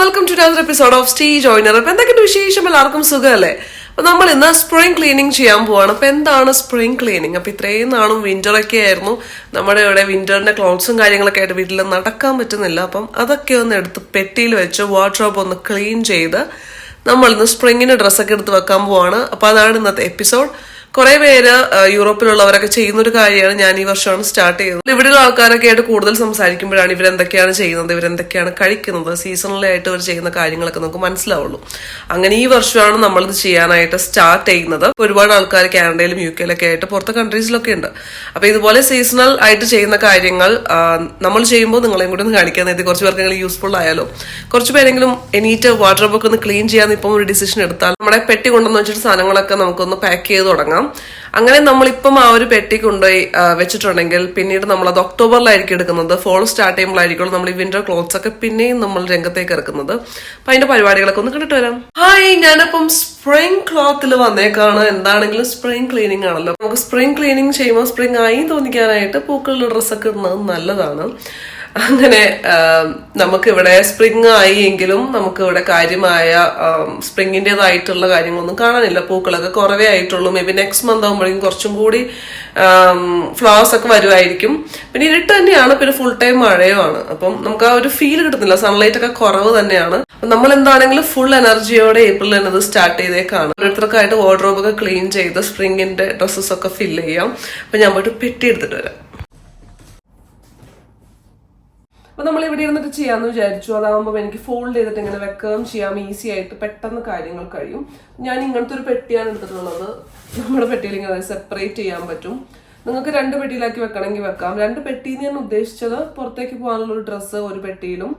Welcome to dance episode of സ്റ്റീ ജോയിനർ അപ്പൊ എന്തൊക്കെയുണ്ട് വിശേഷം? എല്ലാവർക്കും സുഖമല്ലേ? അപ്പൊ നമ്മൾ ഇന്ന് സ്പ്രിംഗ് ക്ലീനിങ് ചെയ്യാൻ പോവാണ്. അപ്പൊ എന്താണ് സ്പ്രിംഗ് ക്ലീനിങ് അപ്പൊ ഇത്രയും നാളും വിന്റർ ഒക്കെ ആയിരുന്നു. നമ്മുടെ ഇവിടെ വിന്ററിന്റെ ക്ലോത്ത്സും കാര്യങ്ങളൊക്കെ ആയിട്ട് വീട്ടിൽ നടക്കാൻ പറ്റുന്നില്ല. അപ്പം അതൊക്കെ ഒന്ന് എടുത്ത് പെട്ടിയിൽ വെച്ച് വാർഡ്രോബ് ഒന്ന് ക്ലീൻ ചെയ്ത് നമ്മൾ ഇന്ന് സ്പ്രിങ്ങിന്റെ ഡ്രസ്സൊക്കെ എടുത്ത് വെക്കാൻ പോവാണ്. അപ്പൊ അതാണ് ഇന്നത്തെ എപ്പിസോഡ് കുറെ പേര് യൂറോപ്പിലുള്ളവരൊക്കെ ചെയ്യുന്ന ഒരു കാര്യമാണ് ഞാൻ ഈ വർഷമാണ് സ്റ്റാർട്ട് ചെയ്തത് ഇവിടെയുള്ള ആൾക്കാരൊക്കെ ആയിട്ട് കൂടുതൽ സംസാരിക്കുമ്പോഴാണ് ഇവരെന്തൊക്കെയാണ് ചെയ്യുന്നത് ഇവരെന്തൊക്കെയാണ് കഴിക്കുന്നത് സീസണലായിട്ട് ഇവർ ചെയ്യുന്ന കാര്യങ്ങളൊക്കെ നമുക്ക് മനസ്സിലാവുള്ളൂ. അങ്ങനെ ഈ വർഷമാണ് നമ്മളിത് ചെയ്യാനായിട്ട് സ്റ്റാർട്ട് ചെയ്യുന്നത്. ഒരുപാട് ആൾക്കാർ കാനഡയിലും യു കെയിലൊക്കെ ആയിട്ട് പുറത്തെ കൺട്രീസിലൊക്കെ ഉണ്ട്. അപ്പൊ ഇതുപോലെ സീസണൽ ആയിട്ട് ചെയ്യുന്ന കാര്യങ്ങൾ നമ്മൾ ചെയ്യുമ്പോൾ നിങ്ങളെയും കൂടി ഒന്ന് കാണിക്കാൻ നേരത്തെ കുറച്ച് പേർക്കെങ്കിലും യൂസ്ഫുൾ ആയാലോ. കുറച്ച് പേരെങ്കിലും എനിക്ക് വാട്ടർ ബോക്ക് ഒന്ന് ക്ലീൻ ചെയ്യാൻ ഇപ്പം ഒരു ഡിസിഷൻ എടുത്താൽ നമ്മുടെ പെട്ടി കൊണ്ടുവന്ന് വെച്ചിട്ട് സാധനങ്ങളൊക്കെ നമുക്കൊന്ന് പാക്ക് ചെയ്ത് തുടങ്ങാം. അങ്ങനെ നമ്മളിപ്പം ആ ഒരു പെട്ടി കൊണ്ടുപോയി വെച്ചിട്ടുണ്ടെങ്കിൽ പിന്നീട് നമ്മൾ അത് ഒക്ടോബറിലായിരിക്കും എടുക്കുന്നത്. ഫോൾ സ്റ്റാർട്ട് ചെയ്യുമ്പോഴായിരിക്കും നമ്മൾ ഈ വിന്റർ ക്ലോത്ത്സ് ഒക്കെ പിന്നെയും നമ്മൾ രംഗത്തേക്ക് ഇറക്കുന്നത്. അപ്പൊ അതിന്റെ പരിപാടികളൊക്കെ ഒന്ന് കണ്ടിട്ട് വരാം. ഹായ് ഞാനിപ്പം സ്പ്രിംഗ് ക്ലോത്തിൽ വന്നേക്കാണ്. എന്താണെങ്കിലും സ്പ്രിംഗ് ക്ലീനിങ് ആണല്ലോ. നമുക്ക് സ്പ്രിംഗ് ക്ലീനിങ് ചെയ്യുമ്പോൾ സ്പ്രിംഗ് ആയി തോന്നിക്കാനായിട്ട് പൂക്കളുടെ ഡ്രസ്സൊക്കെ ഇടുന്നത് നല്ലതാണ്. അങ്ങനെ നമുക്ക് ഇവിടെ സ്പ്രിങ് ആയി എങ്കിലും നമുക്ക് ഇവിടെ കാര്യമായ സ്പ്രിങ്ങിന്റെതായിട്ടുള്ള കാര്യങ്ങളൊന്നും കാണാനില്ല. പൂക്കളൊക്കെ കുറവേ ആയിട്ടുള്ളൂ. മേ ബി നെക്സ്റ്റ് മന്ത് ആകുമ്പോഴേക്കും കുറച്ചും കൂടി ഫ്ലവേഴ്സ് ഒക്കെ വരുമായിരിക്കും പിന്നെ ഇരുട്ട് തന്നെയാണ് പിന്നെ ഫുൾ ടൈം മഴയുമാണ്. അപ്പം നമുക്ക് ആ ഒരു ഫീൽ കിട്ടുന്നില്ല. സൺലൈറ്റ് ഒക്കെ കുറവ് തന്നെയാണ്. നമ്മൾ എന്താണെങ്കിലും ഫുൾ എനർജിയോടെ ഏപ്രിൽ തന്നെ ഇത് സ്റ്റാർട്ട് ചെയ്തേക്കാണ്. ഓരോരുത്തർക്കായിട്ട് വാർഡ്രോബ് ഒക്കെ ക്ലീൻ ചെയ്ത് സ്പ്രിങ്ങിന്റെ ഡ്രസ്സസ് ഒക്കെ ഫില്ല് ചെയ്യാം. അപ്പൊ ഞാൻ പോയിട്ട് പെട്ടി എടുത്തിട്ട് വരാം. അപ്പൊ നമ്മൾ ഇവിടെ ഇരുന്നിട്ട് ചെയ്യാന്ന് വിചാരിച്ചു. അതാകുമ്പോൾ എനിക്ക് ഫോൾഡ് ചെയ്തിട്ട് ഇങ്ങനെ വെക്കുകയും ചെയ്യാം. ഈസി ആയിട്ട് പെട്ടെന്ന് കാര്യങ്ങൾ കഴിയും. ഞാൻ ഇങ്ങനത്തെ ഒരു പെട്ടിയാണ് എടുത്തിട്ടുള്ളത്. നമ്മുടെ പെട്ടിയിൽ ഇങ്ങനെ സെപ്പറേറ്റ് ചെയ്യാൻ പറ്റും. നിങ്ങൾക്ക് രണ്ട് പെട്ടിയിലാക്കി വെക്കണമെങ്കിൽ വെക്കാം. രണ്ട് പെട്ടി ഞാൻ ഉദ്ദേശിച്ചത് പുറത്തേക്ക് പോകാനുള്ള ഒരു ഡ്രസ്സ് ഒരു പെട്ടിയിലും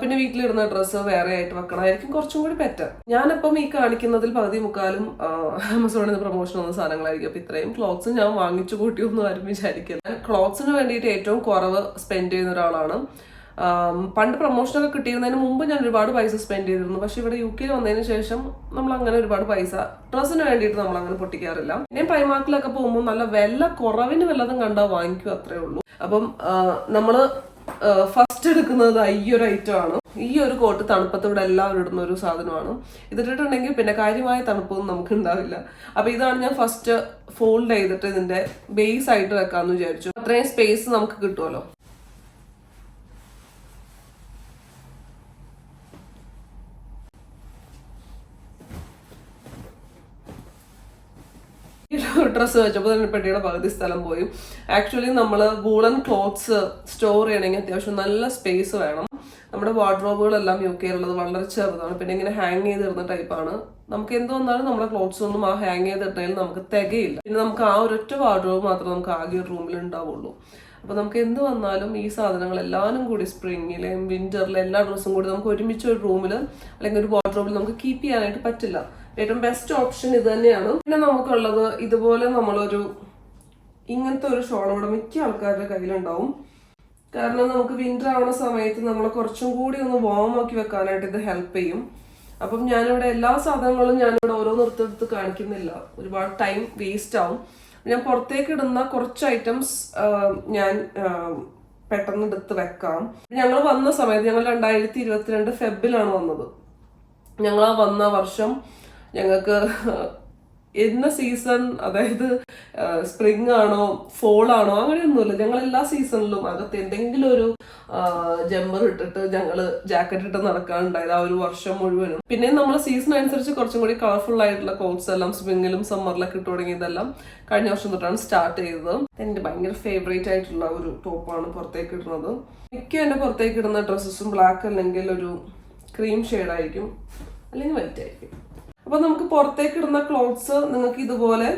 പിന്നെ വീട്ടിലിടുന്ന ഡ്രസ്സ് വേറെ ആയിട്ട് വെക്കണമായിരിക്കും കുറച്ചും കൂടി ബെറ്റർ ഞാനിപ്പം ഈ കാണിക്കുന്നതിൽ പകുതി മുക്കാലും ആമസോണിൽ നിന്ന് പ്രൊമോഷൻ വന്ന സാധനങ്ങളായിരിക്കും. അപ്പം ഇത്രയും ക്ലോത്ത്സ് ഞാൻ വാങ്ങിച്ചു കൂട്ടിയൊന്നും ആരും വിചാരിക്കില്ല. ക്ലോത്ത്സിന് വേണ്ടിയിട്ട് ഏറ്റവും കുറവ് സ്പെൻഡ് ചെയ്യുന്ന ഒരാളാണ്. പണ്ട് പ്രൊമോഷനൊക്കെ കിട്ടിയിരുന്നതിന് മുമ്പ് ഞാൻ ഒരുപാട് പൈസ സ്പെൻഡ് ചെയ്തിരുന്നു. പക്ഷെ ഇവിടെ യു കെയിൽ വന്നതിന് ശേഷം നമ്മൾ അങ്ങനെ ഒരുപാട് പൈസ ഡ്രസ്സിന് വേണ്ടിയിട്ട് നമ്മൾ അങ്ങനെ പൊട്ടിക്കാറില്ല. ഞാൻ പ്രൈമാർക്കിലൊക്കെ പോകുമ്പോൾ നല്ല വില കുറവിന് വല്ലതും കണ്ടാൽ വാങ്ങിക്കും അത്രേ ഉള്ളൂ. അപ്പം നമ്മൾ നമ്മൾ ഫസ്റ്റ് എടുക്കുന്നത് ഈ ഒരു ഐറ്റം ആണ്. ഈ ഒരു കോട്ട് തണുപ്പത്ത് ഇവിടെ എല്ലാവരും ഇടുന്ന ഒരു സാധനമാണ്. ഇതിട്ടിട്ടുണ്ടെങ്കിൽ പിന്നെ കാര്യമായ തണുപ്പൊന്നും നമുക്ക് ഉണ്ടാവില്ല. അപ്പൊ ഇതാണ് ഞാൻ ഫസ്റ്റ് ഫോൾഡ് ചെയ്തിട്ട് ഇതിന്റെ ബേസ് ആയിട്ട് വെക്കാന്ന് വിചാരിച്ചു. അത്രയും സ്പേസ് നമുക്ക് കിട്ടുമല്ലോ ഡ്രസ്സ് വെച്ചപ്പോൾ തന്നെ പെട്ടിയുടെ പകുതി സ്ഥലം പോയി. ആക്ച്വലി നമ്മൾ വൂളൻ ക്ലോത്ത്സ് സ്റ്റോർ ചെയ്യണമെങ്കിൽ അത്യാവശ്യം നല്ല സ്പേസ് വേണം. നമ്മുടെ വാർഡ്രോബുകളെല്ലാം യു ഉള്ളത് വളരെ ചെറുതാണ്. പിന്നെ ഇങ്ങനെ ഹാങ് ചെയ്തിരുന്ന ടൈപ്പാണ് നമുക്ക് എന്ത് വന്നാലും നമ്മുടെ ക്ലോത്ത്സ് ഒന്നും ആ ഹാങ് ചെയ്തിട്ടുണ്ടെങ്കിൽ നമുക്ക് തികയില്ല. പിന്നെ നമുക്ക് ആ ഒരൊറ്റ വാർഡ്രോബ് മാത്രമേ നമുക്ക് ആകെ റൂമിൽ ഉണ്ടാവുള്ളൂ. അപ്പൊ നമുക്ക് എന്ത് വന്നാലും ഈ സാധനങ്ങൾ എല്ലാവരും കൂടി സ്പ്രിങ്ങിലും വിന്ററിലും എല്ലാ ഡ്രസ്സും കൂടി നമുക്ക് ഒരുമിച്ച് ഒരു റൂമിൽ അല്ലെങ്കിൽ ഒരു വാർഡ്രോബിൽ നമുക്ക് കീപ്പ് ചെയ്യാനായിട്ട് പറ്റില്ല. ഏറ്റവും ബെസ്റ്റ് ഓപ്ഷൻ ഇത് തന്നെയാണ്. പിന്നെ നമുക്കുള്ളത് ഇതുപോലെ നമ്മളൊരു ഇങ്ങനത്തെ ഒരു ഷോൾ ഇവിടെ മിക്ക ആൾക്കാരുടെ കയ്യിലുണ്ടാവും. കാരണം നമുക്ക് വിന്റർ ആവുന്ന സമയത്ത് നമ്മൾ കുറച്ചും കൂടി ഒന്ന് വാം ആക്കി വെക്കാനായിട്ട് ഇത് ഹെൽപ്പ് ചെയ്യും. അപ്പം ഞാനിവിടെ എല്ലാ സാധനങ്ങളും ഞാനിവിടെ ഓരോ എടുത്ത് കാണിക്കുന്നില്ല. ഒരുപാട് ടൈം വേസ്റ്റ് ആവും. ഞാൻ പുറത്തേക്ക് ഇടുന്ന കുറച്ച് ഐറ്റംസ് ഞാൻ പെട്ടെന്ന് എടുത്ത് വെക്കാം. ഞങ്ങൾ വന്ന സമയത്ത് ഞങ്ങൾ രണ്ടായിരത്തി ഇരുപത്തിരണ്ട് ഫെബിലാണ് വന്നത്. ഞങ്ങൾ ആ വന്ന വർഷം ഞങ്ങൾക്ക് എന്ന സീസൺ അതായത് സ്പ്രിങ് ആണോ ഫോൾ ആണോ അങ്ങനെയൊന്നുമില്ല. ഞങ്ങൾ എല്ലാ സീസണിലും അകത്ത് എന്തെങ്കിലും ഒരു ജമ്പർ ഇട്ടിട്ട് ഞങ്ങൾ ജാക്കറ്റ് ഇട്ട് നടക്കാറുണ്ടായത് ആ ഒരു വർഷം മുഴുവനും. പിന്നെ നമ്മൾ സീസൺ അനുസരിച്ച് കുറച്ചും കൂടി കളർഫുൾ ആയിട്ടുള്ള കോട്ട്സ് എല്ലാം സ്പ്രിങ്ങിലും സമ്മറിലൊക്കെ ഇട്ട് തുടങ്ങിയതെല്ലാം കഴിഞ്ഞ വർഷം തൊട്ടാണ് സ്റ്റാർട്ട് ചെയ്തത്. എന്റെ ഭയങ്കര ഫേവറേറ്റ് ആയിട്ടുള്ള ഒരു ടോപ്പാണ് പുറത്തേക്ക് ഇടുന്നത്. മിക്ക എന്റെ പുറത്തേക്ക് ഇടുന്ന ഡ്രസ്സസും ബ്ലാക്ക് അല്ലെങ്കിൽ ഒരു ക്രീം ആയിരിക്കും അല്ലെങ്കിൽ വൈറ്റ് ആയിരിക്കും. അപ്പൊ നമുക്ക് പുറത്തേക്ക് ഇടുന്ന ക്ലോത്ത്സ് നിങ്ങൾക്ക് ഇതുപോലെ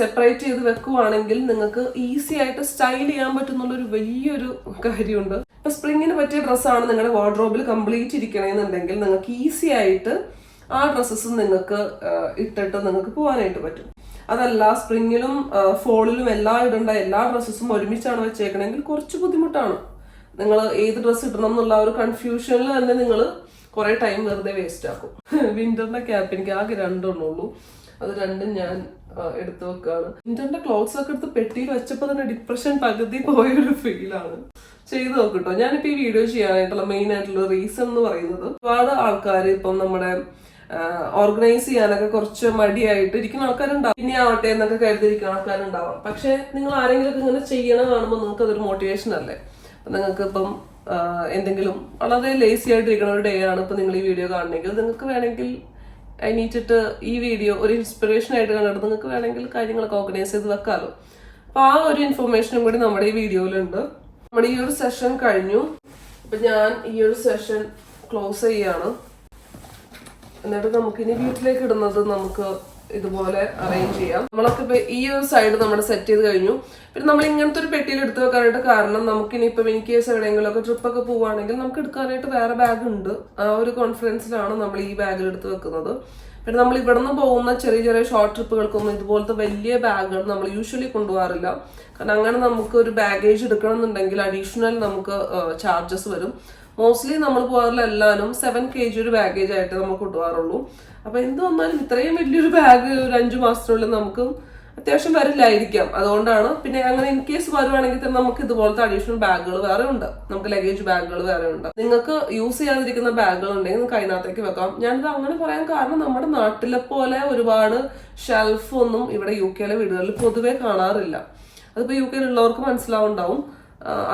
സെപ്പറേറ്റ് ചെയ്ത് വെക്കുവാണെങ്കിൽ നിങ്ങൾക്ക് ഈസി ആയിട്ട് സ്റ്റൈൽ ചെയ്യാൻ പറ്റുന്നുള്ളൊരു വലിയൊരു കാര്യമുണ്ട്. ഇപ്പൊ സ്പ്രിങ്ങിന് പറ്റിയ ഡ്രസ്സാണ് നിങ്ങളുടെ വാർഡ്രോബിൽ കംപ്ലീറ്റ് ഇരിക്കണമെന്നുണ്ടെങ്കിൽ നിങ്ങൾക്ക് ഈസി ആയിട്ട് ആ ഡ്രസ്സസ് നിങ്ങൾക്ക് ഇട്ടിട്ട് നിങ്ങൾക്ക് പോകാനായിട്ട് പറ്റും. അതല്ല സ്പ്രിങ്ങിലും ഫോളിലും എല്ലാം ഇടേണ്ട എല്ലാ ഡ്രസ്സസും ഒരുമിച്ചാണ് വെച്ചേക്കണമെങ്കിൽ കുറച്ച് ബുദ്ധിമുട്ടാണ്. നിങ്ങൾ ഏത് ഡ്രസ്സ് ഇടണം എന്നുള്ള ഒരു കൺഫ്യൂഷനിൽ തന്നെ നിങ്ങൾ കുറെ ടൈം വെറുതെ വേസ്റ്റ് ആക്കും. വിന്ററിന്റെ ക്യാപ്പ് എനിക്ക് ആകെ രണ്ടെണ്ണേ ഉള്ളൂ. അത് രണ്ടും ഞാൻ എടുത്തു വെക്കാണ്. വിന്ററിന്റെ ക്ലോത്ത്സ് ഒക്കെ എടുത്ത് പെട്ടിയിൽ വെച്ചപ്പോ തന്നെ ഡിപ്രഷൻ പകുതി പോയൊരു ഫീലാണ് ചെയ്തു നോക്കിട്ടോ ഞാനിപ്പോ ഈ വീഡിയോ ചെയ്യാനായിട്ടുള്ള മെയിൻ ആയിട്ടുള്ള റീസൺ എന്ന് പറയുന്നത് ഒരുപാട് ആൾക്കാർ ഇപ്പം നമ്മുടെ ഓർഗനൈസ് ചെയ്യാനൊക്കെ കുറച്ച് മടിയായിട്ട് ഇരിക്കുന്ന ആൾക്കാരുണ്ടാവും. ഇനി ആവട്ടെ എന്നൊക്കെ കരുതിയിരിക്കുന്ന ആൾക്കാരുണ്ടാവാം. പക്ഷെ നിങ്ങൾ ആരെങ്കിലും ഇങ്ങനെ ചെയ്യണ കാണുമ്പോൾ നിങ്ങൾക്ക് അതൊരു മോട്ടിവേഷൻ അല്ലേ? നിങ്ങൾക്ക് ഇപ്പം എന്തെങ്കിലും വളരെ ലേസി ആയിട്ടിരിക്കുന്ന ഒരു ഡേ ആണ് ഇപ്പൊ നിങ്ങൾ ഈ വീഡിയോ കാണണമെങ്കിൽ നിങ്ങൾക്ക് വേണമെങ്കിൽ അതിനിട്ടിട്ട് ഈ വീഡിയോ ഒരു ഇൻസ്പിറേഷൻ ആയിട്ട് കണ്ടിട്ട് നിങ്ങൾക്ക് വേണമെങ്കിൽ കാര്യങ്ങളൊക്കെ ഓർഗനൈസ് ചെയ്ത് വെക്കാമല്ലോ അപ്പോൾ ആ ഒരു ഇൻഫർമേഷനും കൂടി നമ്മുടെ ഈ വീഡിയോയിലുണ്ട് നമ്മുടെ ഈ ഒരു സെഷൻ കഴിഞ്ഞു. അപ്പൊ ഞാൻ ഈ ഒരു സെഷൻ ക്ലോസ് ചെയ്യാണ്. എന്നിട്ട് നമുക്ക് ഇനി വീട്ടിലേക്ക് ഇടുന്നത് നമുക്ക് ഇതുപോലെ അറേഞ്ച് ചെയ്യാം. നമ്മളൊക്കെ ഇപ്പൊ ഈ ഒരു സൈഡ് നമ്മൾ സെറ്റ് ചെയ്ത് കഴിഞ്ഞു. പിന്നെ നമ്മൾ ഇങ്ങനത്തെ ഒരു പെട്ടിയിൽ എടുത്ത് വെക്കാനായിട്ട് കാരണം നമുക്ക് ഇനി ഇപ്പൊ ഇൻ കേസ് എവിടെയെങ്കിലും ഒക്കെ ട്രിപ്പ് ഒക്കെ പോവുകയാണെങ്കിൽ നമുക്ക് എടുക്കാനായിട്ട് വേറെ ബാഗ് ഉണ്ട്. ആ ഒരു കോൺഫിഡൻസിലാണ് നമ്മൾ ഈ ബാഗിൽ എടുത്ത് വെക്കുന്നത്. പിന്നെ നമ്മൾ ഇവിടെ നിന്ന് പോകുന്ന ചെറിയ ചെറിയ ഷോർട്ട് ട്രിപ്പുകൾക്കൊന്നും ഇതുപോലത്തെ വലിയ ബാഗുകൾ നമ്മൾ യൂഷ്വലി കൊണ്ടുപോകാറില്ല. കാരണം അങ്ങനെ നമുക്ക് ഒരു ബാഗേജ് എടുക്കണം എന്നുണ്ടെങ്കിൽ അഡീഷണൽ നമുക്ക് ചാർജസ് വരും. മോസ്റ്റ്ലി നമ്മൾ പോകാറുള്ള എല്ലാവരും. സെവൻ കെ ജി ഒരു ബാഗേജ് ആയിട്ട് നമുക്ക് കൊണ്ടുപോകാറുള്ളൂ. അപ്പൊ എന്ത് വന്നാലും ഇത്രയും വലിയൊരു ബാഗ് ഒരു അഞ്ചു മാസത്തിനുള്ളിൽ നമുക്ക് അത്യാവശ്യം വരില്ലായിരിക്കാം. അതുകൊണ്ടാണ് പിന്നെ അങ്ങനെ ഇൻ കേസ് വരുവാണെങ്കിൽ തന്നെ നമുക്ക് ഇതുപോലത്തെ അഡീഷണൽ ബാഗുകൾ വേറെ ഉണ്ട്. നമുക്ക് ലഗേജ് ബാഗുകൾ വേറെ ഉണ്ട്. നിങ്ങൾക്ക് യൂസ് ചെയ്യാതിരിക്കുന്ന ബാഗുകൾ ഉണ്ടെങ്കിൽ നിങ്ങൾക്ക് അതിനകത്തേക്ക് വെക്കാം. ഞാനിത് അങ്ങനെ പറയാൻ കാരണം നമ്മുടെ നാട്ടിലെ പോലെ ഒരുപാട് ഷെൽഫ് ഒന്നും ഇവിടെ യു കെയിലെ വീടുകളിൽ പൊതുവെ കാണാറില്ല. അതിപ്പോ യു കെയിലുള്ളവർക്ക് മനസ്സിലാവുണ്ടാവും.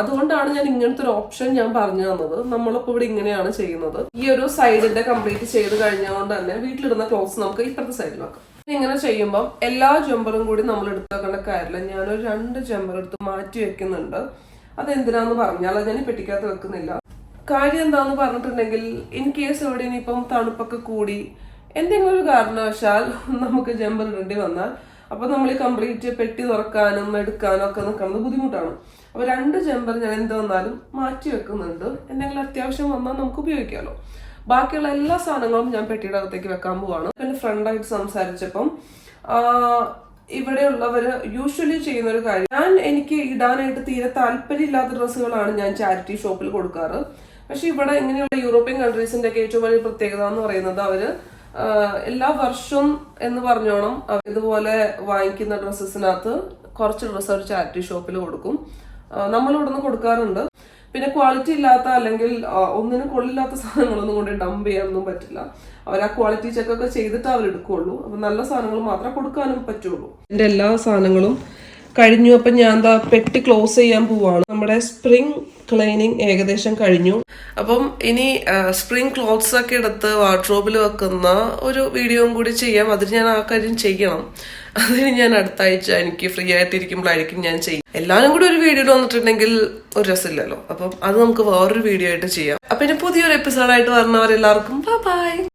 അതുകൊണ്ടാണ് ഞാൻ ഇങ്ങനത്തെ ഒരു ഓപ്ഷൻ ഞാൻ പറഞ്ഞു തന്നത്. നമ്മളിപ്പോ ഇവിടെ ഇങ്ങനെയാണ് ചെയ്യുന്നത്. ഈ ഒരു സൈഡിന്റെ കംപ്ലീറ്റ് ചെയ്ത് കഴിഞ്ഞതുകൊണ്ട് തന്നെ വീട്ടിലിടുന്ന ക്ലോത്ത്സ് നമുക്ക് ഇപ്പുറത്തെ സൈഡിൽ വെക്കാം. ഇങ്ങനെ ചെയ്യുമ്പോൾ എല്ലാ ജമ്പറും കൂടി നമ്മൾ എടുത്തു വെക്കേണ്ട കാര്യമില്ല. ഞാനൊരു രണ്ട് ജമ്പർ എടുത്ത് മാറ്റി വെക്കുന്നുണ്ട്. അതെന്തിനാന്ന് പറഞ്ഞാൽ അത് ഞാൻ പെട്ടിക്കകത്ത് വെക്കുന്നില്ല. കാര്യം എന്താന്ന് പറഞ്ഞിട്ടുണ്ടെങ്കിൽ ഇൻ കേസ് എവിടെ ഇനിയിപ്പം തണുപ്പൊക്കെ കൂടി എന്തെങ്കിലും ഒരു കാരണവശാൽ നമുക്ക് ജമ്പർ ഇടേണ്ടി വന്നാൽ അപ്പൊ നമ്മൾ ഈ കംപ്ലീറ്റ് പെട്ടി തുറക്കാനും എടുക്കാനും ഒക്കെ നിൽക്കുന്നത് ബുദ്ധിമുട്ടാണ്. അപ്പൊ രണ്ട് ജമ്പർ ഞാൻ എന്ത് വന്നാലും മാറ്റി വെക്കുന്നുണ്ട്. എന്തെങ്കിലും അത്യാവശ്യം വന്നാൽ നമുക്ക് ഉപയോഗിക്കാമല്ലോ ബാക്കിയുള്ള എല്ലാ സാധനങ്ങളും ഞാൻ പെട്ടിയുടെ അകത്തേക്ക് വെക്കാൻ പോവാണ്. പിന്നെ ഫ്രണ്ടായിട്ട് സംസാരിച്ചപ്പം ആ, ഇവിടെയുള്ളവര് യൂഷ്വലി ചെയ്യുന്ന ഒരു കാര്യം ഞാൻ എനിക്ക് ഇടാനായിട്ട് തീരെ താല്പര്യമില്ലാത്ത ഡ്രസ്സുകളാണ് ഞാൻ ചാരിറ്റി ഷോപ്പിൽ കൊടുക്കാറ്. പക്ഷെ ഇവിടെ ഇങ്ങനെയുള്ള യൂറോപ്യൻ കൺട്രീസിന്റെ ഒക്കെ ഏറ്റവും വലിയ പ്രത്യേകത എന്ന് പറയുന്നത് അവർ എല്ലാ വർഷവും എന്ന് പറഞ്ഞോണം ഇതുപോലെ വാങ്ങിക്കുന്ന ഡ്രസ്സസിനകത്ത് കുറച്ച് ഡ്രസ്സ് അവർ ചാരിറ്റി ഷോപ്പിൽ കൊടുക്കും. നിന്ന് കൊടുക്കാറുണ്ട്. പിന്നെ ക്വാളിറ്റി ഇല്ലാത്ത അല്ലെങ്കിൽ ഒന്നിനും കൊള്ളില്ലാത്ത സാധനങ്ങളൊന്നും കൊണ്ട് ഡംപ് ചെയ്യാനൊന്നും പറ്റില്ല. അവർ ആ ക്വാളിറ്റി ചെക്ക് ഒക്കെ ചെയ്തിട്ട് അവർ എടുക്കുള്ളൂ. അപ്പൊ നല്ല സാധനങ്ങൾ മാത്രമേ കൊടുക്കാനും പറ്റുള്ളൂ. എന്റെ എല്ലാ സാധനങ്ങളും കഴിഞ്ഞു. അപ്പൊ ഞാൻ എന്താ പെട്ടി ക്ലോസ് ചെയ്യാൻ പോവാണ്. നമ്മുടെ സ്പ്രിംഗ് ക്ലീനിങ് ഏകദേശം കഴിഞ്ഞു. അപ്പം ഇനി സ്പ്രിംഗ് ക്ലോത്ത്സ് ഒക്കെ എടുത്ത് വാർഡ്രോബിൽ വെക്കുന്ന ഒരു വീഡിയോയും കൂടി ചെയ്യാം. അതിന് ഞാൻ ആ കാര്യം ചെയ്യണം. അതിന് ഞാൻ അടുത്ത ആഴ്ച എനിക്ക് ഫ്രീ ആയിട്ടിരിക്കുമ്പോഴായിരിക്കും ഞാൻ ചെയ്യും. എല്ലാവരും കൂടി ഒരു വീഡിയോ വന്നിട്ടുണ്ടെങ്കിൽ ഒരു രസമില്ലല്ലോ. അപ്പം അത് നമുക്ക് വേറൊരു വീഡിയോ ആയിട്ട് ചെയ്യാം. അപ്പൊ ഇനി പുതിയൊരു എപ്പിസോഡായിട്ട് വരുന്നവരെല്ലാവർക്കും ബൈ